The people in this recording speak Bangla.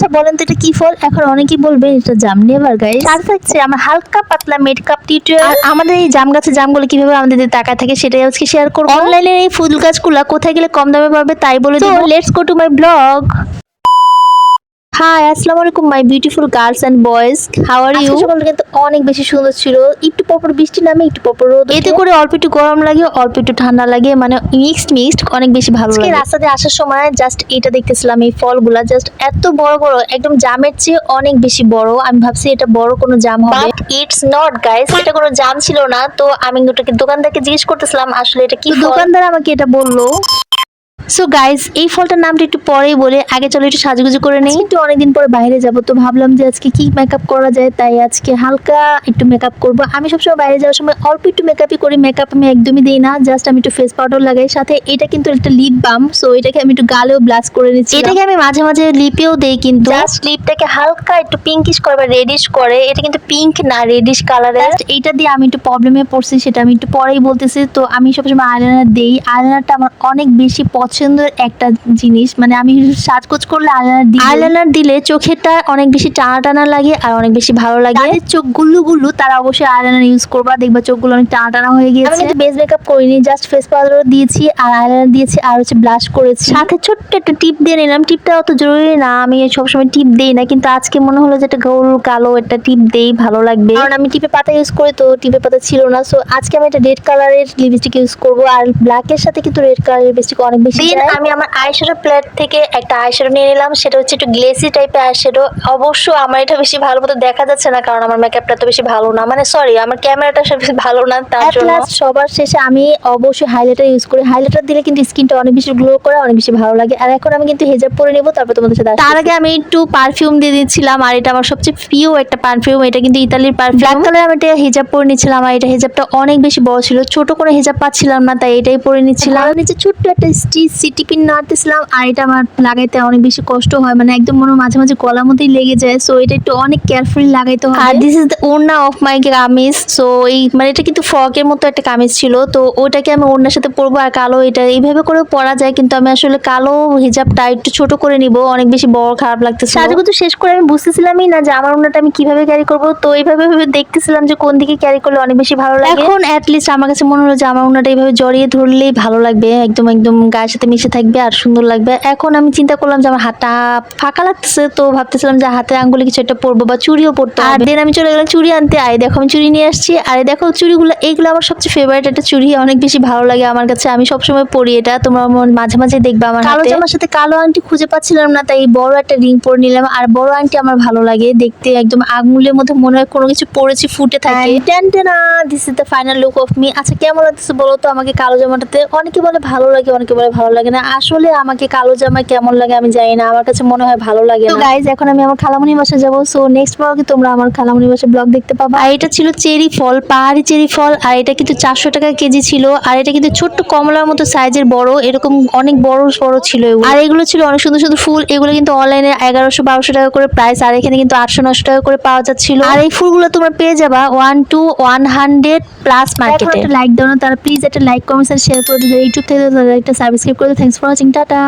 আচ্ছা বলেন তো এটা কি ফল? এখন অনেকেই বলবে এটা জাম নেভার গাইস আর থাকছে আমার হালকা পাতলা মেকআপ টিউটোরিয়াল আর আমাদের এই জাম গাছের জামগুলো কীভাবে আমাদের তাকায় থাকে সেটাই আজকে শেয়ার করব। অনলাইনে এই ফুল গাছগুলো কোথায় গেলে কম দামে পাবে তাই বলে দিই let's go to my blog hi আসসালামু আলাইকুম my beautiful girls and boys how are you সকালটা কিন্তু অনেক বেশি সুন্দর ছিল। একটু পরপর বৃষ্টি নামে একটু পরপর রোদ এতে করে অল্প একটু গরম লাগে অল্প একটু ঠান্ডা লাগে মানে মিক্সড মিক্সড অনেক বেশি ভালো লাগে। রাস্তা দিয়ে আসার সময় জাস্ট এটা দেখতেছিলাম এই ফলগুলা জাস্ট এত বড় বড় একদম জামের চেয়ে অনেক বেশি বড়। আমি ভাবছি এটা বড় কোনো জাম হবে। ইটস নট গাইস এটা কোনো জাম ছিল না। তো আমি ওটাকে দোকানদারকে জিজ্ঞেস করতেছিলাম আসলে এটা কি দোকানদার আমাকে এটা বলল। সো গাইজ এই ফলটার নামটা একটু পরেই বলে। আগে চলো একটু সাজুগুজু করে নেই। একটু অনেকদিন পরে বাইরে যাব তো ভাবলাম যে আজকে কি মেকআপ করা যায় তাই আজকে হালকা একটু মেকআপ করব। আমি সবসময় বাইরে যাওয়ার সময় অল্প একটু মেকআপই করি মেকআপ আমি একদমই দিই না জাস্ট আমি একটু ফেস পাউডার লাগাই। সাথে এটা কিন্তু একটা লিপ বাম সো এটাকে আমি একটু গালেও ব্লাশ করে নিচ্ছি। এটাকে আমি মাঝে মাঝে লিপেও দেই কিন্তু। জাস্ট লিপটাকে হালকা একটু পিঙ্কিশ করে বা রেডিশ করে। এটা কিন্তু পিঙ্ক না রেডিশ কালারের এইটা দিয়ে আমি একটু প্রবলেমে পড়ছি সেটা আমি একটু পরেই বলতেছি। তো আমি সবসময় আইলাইনার দিই। আইলাইনারটা আমার অনেক বেশি পছন্দের একটা জিনিস মানে আমি সাজগোজ করলে আইলাইনার দিই আইলাইনার দিলে চোখেরটা অনেক বেশি টানা টানা লাগে আর অনেক বেশি ভালো লাগে। যাদের চোখ গুল্লু গুল্লু তারা অবশ্যই আইলাইনার ইউজ করবা দেখবা চোখগুলো অনেক টানা টানা হয়ে গিয়েছে। আমি কিন্তু বেস মেকআপ করিনি জাস্ট ফেস পাউডার দিয়েছি আর আইলাইনার দিয়েছি আর হচ্ছে ব্লাশ করেছি। সাথে ছোট্ট একটা টিপ দিয়ে নিলাম। টিপটা অত জরুরি না আমি সবসময় টিপ দেই না কিন্তু আজকে মনে হলো যে একটা গোল কালো একটা টিপ দেই ভালো লাগবে। কারণ আমি টিপে পাতা ইউজ করি তো টিপে পাতা ছিল না। সো আজকে আমি একটা রেড কালারের লিপস্টিক ইউজ করব আর ব্ল্যাকের সাথে কিন্তু রেড কালারের লিপস্টিক অনেক বেশি যায় আমি আমার আইশ্যাডো প্লেট থেকে একটা আইশ্যাডো নিয়ে নিলাম। সেটা হচ্ছে একটু গ্লেসি টাইপের আইশ্যাডো অবশ্য আমার এটা বেশি ভালো মতো দেখা যাচ্ছে না কারণ আমার মেকআপটা তো বেশি ভালো না। মানে সরি আমার ক্যামেরাটা সব বেশি ভালো না তার জন্য। সবার শেষে আমি অবশ্যই হাইলাইটার ইউজ করি। হাইলাইটার দিলে কিন্তু স্কিনটা অনেক বেশি গ্লো করে অনেক বেশি ভালো লাগে। আর এখন আমি কিন্তু হেজাব পরে নেব তারপর তোমাদের সাথে তার আগে আমি একটু পারফিউম দিয়ে দিচ্ছিলাম আর এটা আমার সবচেয়ে প্রিয় একটা পারফিউম এটা কিন্তু ইতালির পারফিউম ব্ল্যাক কালার আমি এটা হেজাব পরে নিয়েছিলাম আর এটা হেজাবটা অনেক বেশি বড় ছিল। ছোট করে হেজাব পাচ্ছিলাম না তাই এটাই পরে নিচ্ছিলাম আর নিচে ছোট্ট একটা স্টিচ সিটি পিন নাড়তেছিলাম আর এটা আমার লাগাইতে অনেক বেশি কষ্ট হয়। মানে একদম মনে মাঝে মাঝে গলার মধ্যেই লেগে যায়। সো এটা একটু অনেক কেয়ারফুলি লাগাইতে হয় আর this is the orna of my kameez so এই মানে এটা কিন্তু ফ্রকের মতো একটা কামিজ ছিল। তো ওটাকে আমি ওড়নার সাথে পরবো আর কালো এটা এইভাবে করে পরা যায় কিন্তু আমি আসলে কালো হিজাবটা একটু ছোট করে নিব। অনেক বেশি বড় খারাপ লাগতেছে। সাজগুতো শেষ করে আমি বুঝতেছিলামই না যে আমার ওড়নাটা আমি কীভাবে ক্যারি করব। তো এইভাবে ভেবে দেখতেছিলাম যে কোন দিকে ক্যারি করলে অনেক বেশি ভালো লাগে। এখন অ্যাটলিস্ট আমার কাছে মনে হলো যে আমার ওড়নাটা এইভাবে জড়িয়ে ধরলেই ভালো লাগবে। একদম একদম গায়ের সাথে মিশে থাকবে আর সুন্দর লাগবে। এখন আমি চিন্তা করলাম যে আমার হাতটা ফাঁকা লাগতেছে তো ভাবতেছিলাম যে হাতে আঙ্গুলে কিছু একটা পরবো বা চুড়িও পরতো আর দেন আমি চলে গেলাম চুড়ি আনতে। আরে দেখো আমি চুড়ি নিয়ে আসছি। আরে দেখো চুড়িগুলো এইগুলো আমার সবচেয়ে ফেভারিট একটা চুড়ি। অনেক বেশি ভালো লাগে আমার কাছে। আমি সবসময় পরি এটা। তোমরা মাঝে মাঝে দেখবে আমার কালো জামার সাথে কালো আংটি খুঁজে পাচ্ছিলাম না তাই বড় একটা রিং পরে নিলাম। আর বড় আংটি আমার ভালো লাগে। দেখতে একদম আঙুলের মধ্যে মনে হয় কোনো কিছু পড়েছি ফুটে থাকে। This is the final look of me আচ্ছা কেমন লাগতেছে বলো তো আমাকে কালো জামাটাতে? অনেকে বলে ভালো লাগে অনেকে বলে ভালো লাগে না। আসলে আমাকে কালো জামা কেমন লাগে আমি জানি না। আমার কাছে মনে হয় ভালো লাগে তো গাইজ এখন আমি আমার খালামণি বাসা যাব। সো নেক্সট ব্লগে তোমরা আমার খালামণি বাসা ব্লগ দেখতে পাবা। আর এটা ছিল চেরি ফল পাহাড়ি চেরি ফল। আর এটা কিন্তু চারশো টাকা কেজি ছিল। আর এটা কিন্তু ছোট্ট কমলার মতো সাইজের বড়। এরকম অনেক বড় বড় ছিল আর এগুলো ছিল অনেক সুন্দর সুন্দর ফুল। এগুলো কিন্তু অনলাইনে এগারোশো বারোশো টাকা করে প্রাইস আর এখানে কিন্তু আটশো নশো টাকা করে পাওয়া যাচ্ছিল। আর এই ফুলগুলো তোমরা পেয়ে যাবা one two one hundred plus মার্কেটে একটা লাইক দাও না তারা প্লিজ একটা লাইক কমেন্ট শেয়ার করে দিও। ইউটিউব থেকে একটা সাবস্ক্রাইব করে দিও থ্যাংকস ফর ওয়াচিং টাটা